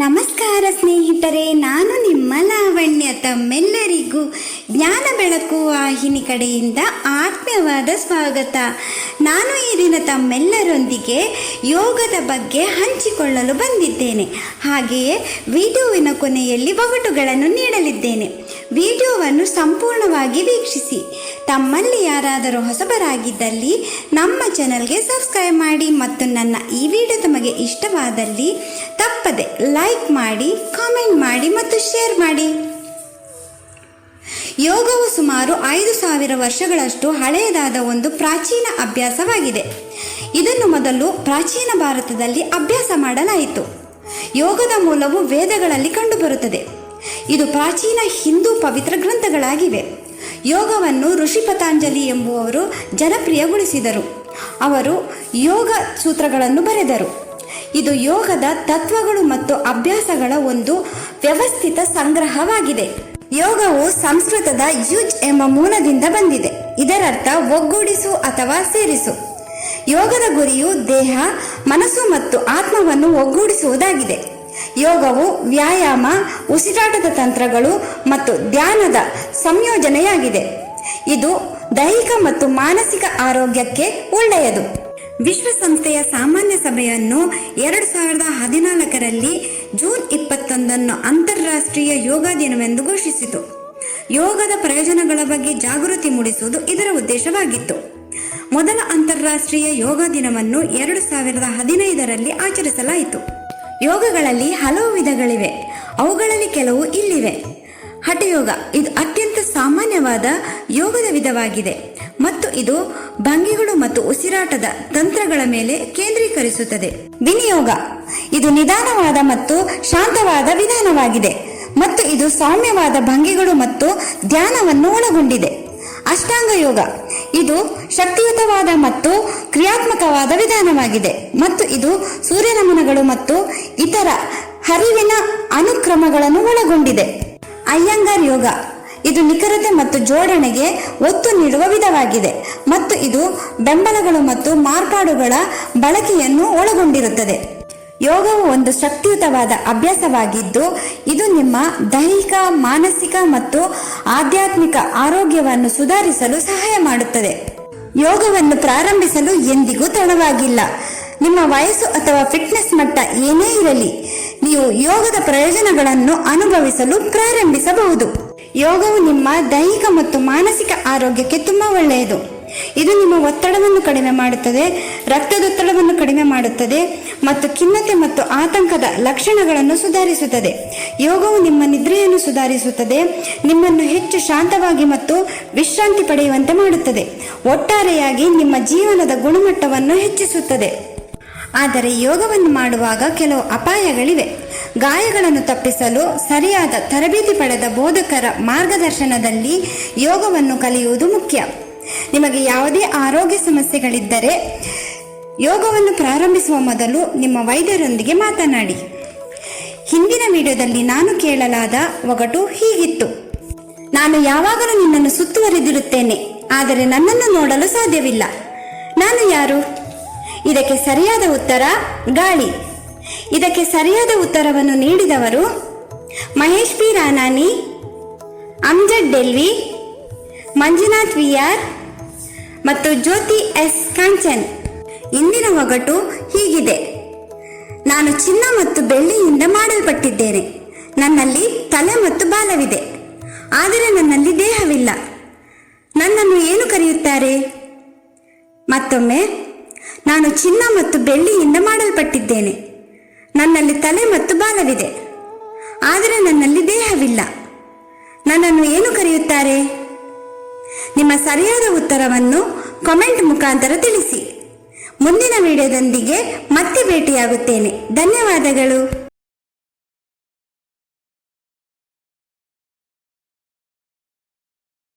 ನಮಸ್ಕಾರ ಸ್ನೇಹಿತರೆ, ನಾನು ನಿಮ್ಮ ಲಾವಣ್ಯ. ತಮ್ಮೆಲ್ಲರಿಗೂ ಜ್ಞಾನ ಬೆಳಕು ವಾಹಿನಿ ಕಡೆಯಿಂದ ಆತ್ಮೀಯವಾದ ಸ್ವಾಗತ. ನಾನು ಈ ದಿನ ತಮ್ಮೆಲ್ಲರೊಂದಿಗೆ ಯೋಗದ ಬಗ್ಗೆ ಹಂಚಿಕೊಳ್ಳಲು ಬಂದಿದ್ದೇನೆ. ಹಾಗೆಯೇ ವಿಡಿಯೋವಿನ ಕೊನೆಯಲ್ಲಿ ಒಗಟುಗಳನ್ನು ನೀಡಲಿದ್ದೇನೆ. ವಿಡಿಯೋವನ್ನು ಸಂಪೂರ್ಣವಾಗಿ ವೀಕ್ಷಿಸಿ. ತಮ್ಮಲ್ಲಿ ಯಾರಾದರೂ ಹೊಸಬರಾಗಿದ್ದಲ್ಲಿ ನಮ್ಮ ಚಾನಲ್ಗೆ ಸಬ್ಸ್ಕ್ರೈಬ್ ಮಾಡಿ ಮತ್ತು ನನ್ನ ಈ ವಿಡಿಯೋ ತಮಗೆ ಇಷ್ಟವಾದಲ್ಲಿ ತಪ್ಪದೆ ಲೈಕ್ ಮಾಡಿ, ಕಾಮೆಂಟ್ ಮಾಡಿ ಮತ್ತು ಶೇರ್ ಮಾಡಿ. ಯೋಗವು ಸುಮಾರು ಐದು ಸಾವಿರ ವರ್ಷಗಳಷ್ಟು ಹಳೆಯದಾದ ಒಂದು ಪ್ರಾಚೀನ ಅಭ್ಯಾಸವಾಗಿದೆ. ಇದನ್ನು ಮೊದಲು ಪ್ರಾಚೀನ ಭಾರತದಲ್ಲಿ ಅಭ್ಯಾಸ ಮಾಡಲಾಯಿತು. ಯೋಗದ ಮೂಲವು ವೇದಗಳಲ್ಲಿ ಕಂಡುಬರುತ್ತದೆ. ಇದು ಪ್ರಾಚೀನ ಹಿಂದೂ ಪವಿತ್ರ ಗ್ರಂಥಗಳಾಗಿವೆ. ಯೋಗವನ್ನು ಋಷಿ ಪತಾಂಜಲಿ ಎಂಬುವವರು ಜನಪ್ರಿಯಗೊಳಿಸಿದರು. ಅವರು ಯೋಗ ಸೂತ್ರಗಳನ್ನು ಬರೆದರು. ಇದು ಯೋಗದ ತತ್ವಗಳು ಮತ್ತು ಅಭ್ಯಾಸಗಳ ಒಂದು ವ್ಯವಸ್ಥಿತ ಸಂಗ್ರಹವಾಗಿದೆ. ಯೋಗವು ಸಂಸ್ಕೃತದ ಯುಜ್ ಎಂಬ ಮೂಲದಿಂದ ಬಂದಿದೆ. ಇದರರ್ಥ ಒಗ್ಗೂಡಿಸು ಅಥವಾ ಸೇರಿಸು. ಯೋಗದ ಗುರಿಯು ದೇಹ, ಮನಸ್ಸು ಮತ್ತು ಆತ್ಮವನ್ನು ಒಗ್ಗೂಡಿಸುವುದಾಗಿದೆ. ಯೋಗವು ವ್ಯಾಯಾಮ, ಉಸಿರಾಟದ ತಂತ್ರಗಳು ಮತ್ತು ಧ್ಯಾನದ ಸಂಯೋಜನೆಯಾಗಿದೆ. ಇದು ದೈಹಿಕ ಮತ್ತು ಮಾನಸಿಕ ಆರೋಗ್ಯಕ್ಕೆ ಒಳ್ಳೆಯದು. ವಿಶ್ವಸಂಸ್ಥೆಯ ಸಾಮಾನ್ಯ ಸಭೆಯನ್ನು ಎರಡು ಸಾವಿರದ ಹದಿನಾಲ್ಕರಲ್ಲಿ ಜೂನ್ ಇಪ್ಪತ್ತೊಂದನ್ನು ಅಂತಾರಾಷ್ಟ್ರೀಯ ಯೋಗ ದಿನವೆಂದು ಘೋಷಿಸಿತು. ಯೋಗದ ಪ್ರಯೋಜನಗಳ ಬಗ್ಗೆ ಜಾಗೃತಿ ಮೂಡಿಸುವುದು ಇದರ ಉದ್ದೇಶವಾಗಿತ್ತು. ಮೊದಲ ಅಂತಾರಾಷ್ಟ್ರೀಯ ಯೋಗ ದಿನವನ್ನು ಎರಡು ಸಾವಿರದ ಹದಿನೈದರಲ್ಲಿ ಆಚರಿಸಲಾಯಿತು. ಯೋಗಗಳಲ್ಲಿ ಹಲವು ವಿಧಗಳಿವೆ. ಅವುಗಳಲ್ಲಿ ಕೆಲವು ಇಲ್ಲಿವೆ. ಹಠಯೋಗ, ಇದು ಅತ್ಯಂತ ಸಾಮಾನ್ಯವಾದ ಯೋಗದ ವಿಧವಾಗಿದೆ ಮತ್ತು ಇದು ಭಂಗಿಗಳು ಮತ್ತು ಉಸಿರಾಟದ ತಂತ್ರಗಳ ಮೇಲೆ ಕೇಂದ್ರೀಕರಿಸುತ್ತದೆ. ವಿನಿಯೋಗ, ಇದು ನಿಧಾನವಾದ ಮತ್ತು ಶಾಂತವಾದ ವಿಧಾನವಾಗಿದೆ ಮತ್ತು ಇದು ಸೌಮ್ಯವಾದ ಭಂಗಿಗಳು ಮತ್ತು ಧ್ಯಾನವನ್ನು ಒಳಗೊಂಡಿದೆ. ಅಷ್ಟಾಂಗ ಯೋಗ ಇದು ಶಕ್ತಿಯುತವಾದ ಮತ್ತು ಕ್ರಿಯಾತ್ಮಕವಾದ ವಿಧಾನವಾಗಿದೆ. ಮತ್ತು ಇದು ಸೂರ್ಯನಮನಗಳು ಮತ್ತು ಇತರ ಹರಿವಿನ ಅನುಕ್ರಮಗಳನ್ನು ಒಳಗೊಂಡಿದೆ. ಅಯ್ಯಂಗಾರ್ ಯೋಗ. ಇದು ನಿಖರತೆ ಮತ್ತು ಜೋಡಣೆಗೆ ಒತ್ತು ನೀಡುವ ವಿಧವಾಗಿದೆ. ಮತ್ತು ಇದು ಬೆಂಬಲಗಳು ಮತ್ತು ಮಾರ್ಪಾಡುಗಳ ಬಳಕೆಯನ್ನು ಒಳಗೊಂಡಿರುತ್ತದೆ. ಯೋಗವು ಒಂದು ಶಕ್ತಿಯುತವಾದ ಅಭ್ಯಾಸವಾಗಿದ್ದು, ಇದು ನಿಮ್ಮ ದೈಹಿಕ, ಮಾನಸಿಕ ಮತ್ತು ಆಧ್ಯಾತ್ಮಿಕ ಆರೋಗ್ಯವನ್ನು ಸುಧಾರಿಸಲು ಸಹಾಯ ಮಾಡುತ್ತದೆ. ಯೋಗವನ್ನು ಪ್ರಾರಂಭಿಸಲು ಎಂದಿಗೂ ತಡವಾಗಿಲ್ಲ. ನಿಮ್ಮ ವಯಸ್ಸು ಅಥವಾ ಫಿಟ್ನೆಸ್ ಮಟ್ಟ ಏನೇ ಇರಲಿ, ನೀವು ಯೋಗದ ಪ್ರಯೋಜನಗಳನ್ನು ಅನುಭವಿಸಲು ಪ್ರಾರಂಭಿಸಬಹುದು. ಯೋಗವು ನಿಮ್ಮ ದೈಹಿಕ ಮತ್ತು ಮಾನಸಿಕ ಆರೋಗ್ಯಕ್ಕೆ ತುಂಬಾ ಒಳ್ಳೆಯದು. ಇದು ನಿಮ್ಮ ಒತ್ತಡವನ್ನು ಕಡಿಮೆ ಮಾಡುತ್ತದೆ, ರಕ್ತದೊತ್ತಡವನ್ನು ಕಡಿಮೆ ಮಾಡುತ್ತದೆ ಮತ್ತು ಖಿನ್ನತೆ ಮತ್ತು ಆತಂಕದ ಲಕ್ಷಣಗಳನ್ನು ಸುಧಾರಿಸುತ್ತದೆ. ಯೋಗವು ನಿಮ್ಮ ನಿದ್ರೆಯನ್ನು ಸುಧಾರಿಸುತ್ತದೆ. ನಿಮ್ಮನ್ನು ಹೆಚ್ಚು ಶಾಂತವಾಗಿ ಮತ್ತು ವಿಶ್ರಾಂತಿ ಪಡೆಯುವಂತೆ ಮಾಡುತ್ತದೆ. ಒಟ್ಟಾರೆಯಾಗಿ ನಿಮ್ಮ ಜೀವನದ ಗುಣಮಟ್ಟವನ್ನು ಹೆಚ್ಚಿಸುತ್ತದೆ. ಆದರೆ ಯೋಗವನ್ನು ಮಾಡುವಾಗ ಕೆಲವು ಅಪಾಯಗಳಿವೆ. ಗಾಯಗಳನ್ನು ತಪ್ಪಿಸಲು ಸರಿಯಾದ ತರಬೇತಿ ಪಡೆದ ಬೋಧಕರ ಮಾರ್ಗದರ್ಶನದಲ್ಲಿ ಯೋಗವನ್ನು ಕಲಿಯುವುದು ಮುಖ್ಯ. ನಿಮಗೆ ಯಾವುದೇ ಆರೋಗ್ಯ ಸಮಸ್ಯೆಗಳಿದ್ದರೆ ಯೋಗವನ್ನು ಪ್ರಾರಂಭಿಸುವ ಮೊದಲು ನಿಮ್ಮ ವೈದ್ಯರೊಂದಿಗೆ ಮಾತನಾಡಿ. ಹಿಂದಿನ ವಿಡಿಯೋದಲ್ಲಿ ನಾನು ಕೇಳಲಾದ ಒಗಟು ಹೀಗಿತ್ತು. ನಾನು ಯಾವಾಗಲೂ ನಿನ್ನನ್ನು ಸುತ್ತುವರಿದಿರುತ್ತೇನೆ, ಆದರೆ ನನ್ನನ್ನು ನೋಡಲು ಸಾಧ್ಯವಿಲ್ಲ. ನಾನು ಯಾರು? ಇದಕ್ಕೆ ಸರಿಯಾದ ಉತ್ತರ, ಗಾಳಿ. ಇದಕ್ಕೆ ಸರಿಯಾದ ಉತ್ತರವನ್ನು ನೀಡಿದವರು Mahesh P Ranani Amjad Dehlvi, Manjunath V R ಮತ್ತು ಜ್ಯೋತಿ ಎಸ್ ಕಾಂಚನ್. ಇಂದಿನ ಒಗಟು ಹೀಗಿದೆ. ನಾನು ಚಿನ್ನ ಮತ್ತು ಬೆಳ್ಳಿಯಿಂದ ಮಾಡಲ್ಪಟ್ಟಿದ್ದೇನೆ. ನನ್ನಲ್ಲಿ ತಲೆ ಮತ್ತು ಬಾಲವಿದೆ. ಆದರೆ ನನ್ನಲ್ಲಿ ದೇಹವಿಲ್ಲ. ನನ್ನನ್ನು ಏನು ಕರೆಯುತ್ತಾರೆ? ಮತ್ತೊಮ್ಮೆ, ನಾನು ಚಿನ್ನ ಮತ್ತು ಬೆಳ್ಳಿಯಿಂದ ಮಾಡಲ್ಪಟ್ಟಿದ್ದೇನೆ. ನನ್ನಲ್ಲಿ ತಲೆ ಮತ್ತು ಬಾಲವಿದೆ. ಆದರೆ ನನ್ನಲ್ಲಿ ದೇಹವಿಲ್ಲ. ನನ್ನನ್ನು ಏನು ಕರೆಯುತ್ತಾರೆ? ನಿಮ್ಮ ಸರಿಯಾದ ಉತ್ತರವನ್ನು ಕಾಮೆಂಟ್ ಮುಖಾಂತರ ತಿಳಿಸಿ. ಮುಂದಿನ ವಿಡಿಯೋದೊಂದಿಗೆ ಮತ್ತೆ ಭೇಟಿಯಾಗುತ್ತೇನೆ. ಧನ್ಯವಾದಗಳು.